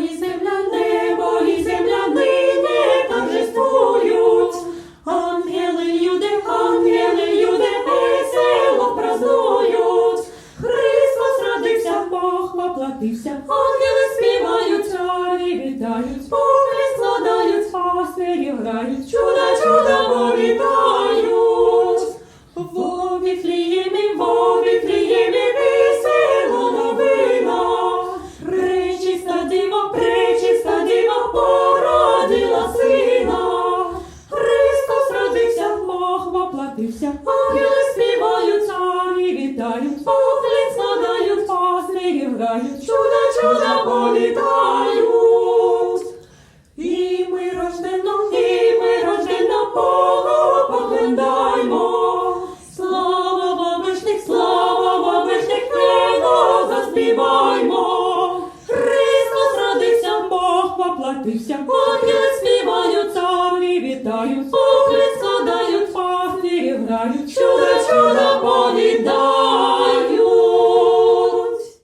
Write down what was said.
і земля, небо і земля нині торжествують. Ангели, люди, ангели, люди весело празнують. Христос родився, Бог воплотився, ангели співають, царі вітають, поклі складають, пастирі грають, чуда, чуда Воплотився, ангели співають, царі вітають, поклін складають, пастирі грають, чуда, чуда повітають. І ми рождено, і ми рождено, Бога поглядаймо. Слава вовишних, слава вовишних, Его заспіваймо. Христос родився, Бог воплотився, ангели співають, царі вітають, чудо, чудо повідає.